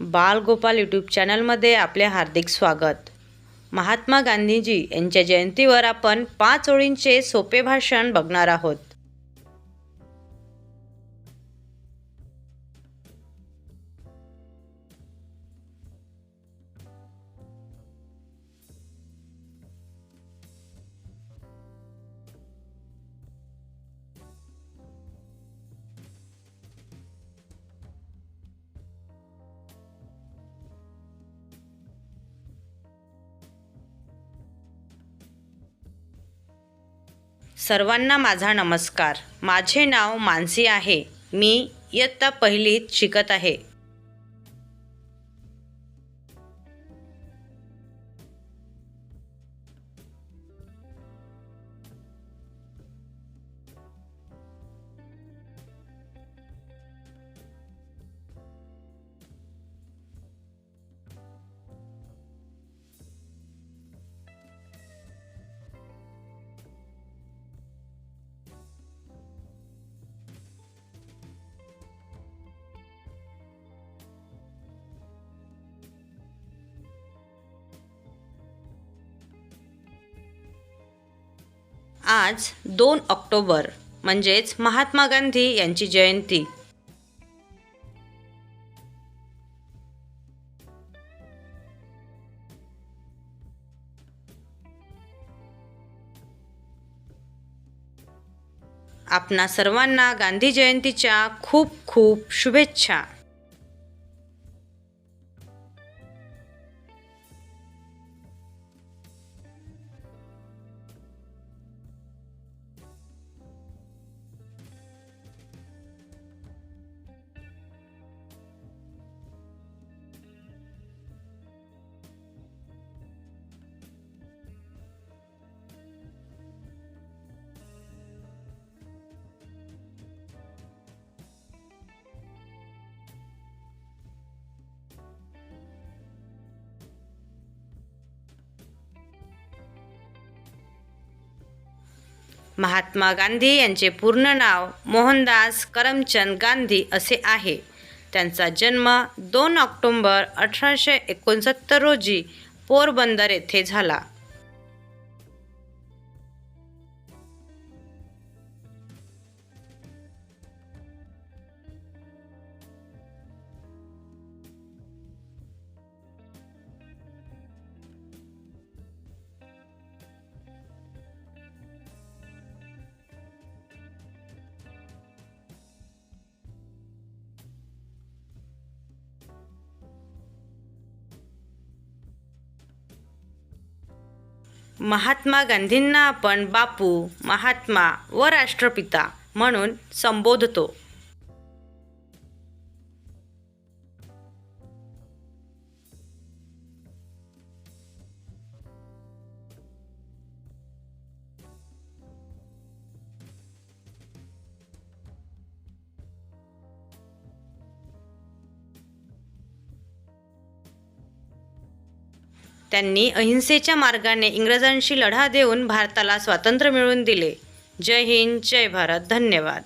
Balgopal YouTube चॅनलमध्ये आपले हार्दिक स्वागत. महात्मा गांधीजी यांच्या जयंतीवर आपण पाच ओळींचे सोपे भाषण बघणार आहोत. सर्वांना माझा नमस्कार. माझे नाव मानसी आहे. मी इयत्ता पहिलीत शिकत आहे. आज दोन ऑक्टोबर म्हणजेच महात्मा गांधी यांची जयंती. आपणा सर्वांना गांधी जयंतीच्या खूप खूप शुभेच्छा. महात्मा गांधी यांचे पूर्ण नाव मोहनदास करमचंद गांधी असे आहे. त्यांचा जन्म दोन ऑक्टोंबर अठराशे एकोणसत्तर रोजी पोरबंदर येथे झाला. महात्मा गांधींना आपण बापू महात्मा व राष्ट्रपिता म्हणून संबोधतो. त्यांनी अहिंसेच्या मार्गाने इंग्रजांशी लढा देऊन भारताला स्वातंत्र्य मिळवून दिले. जय हिंद जय भारत. धन्यवाद.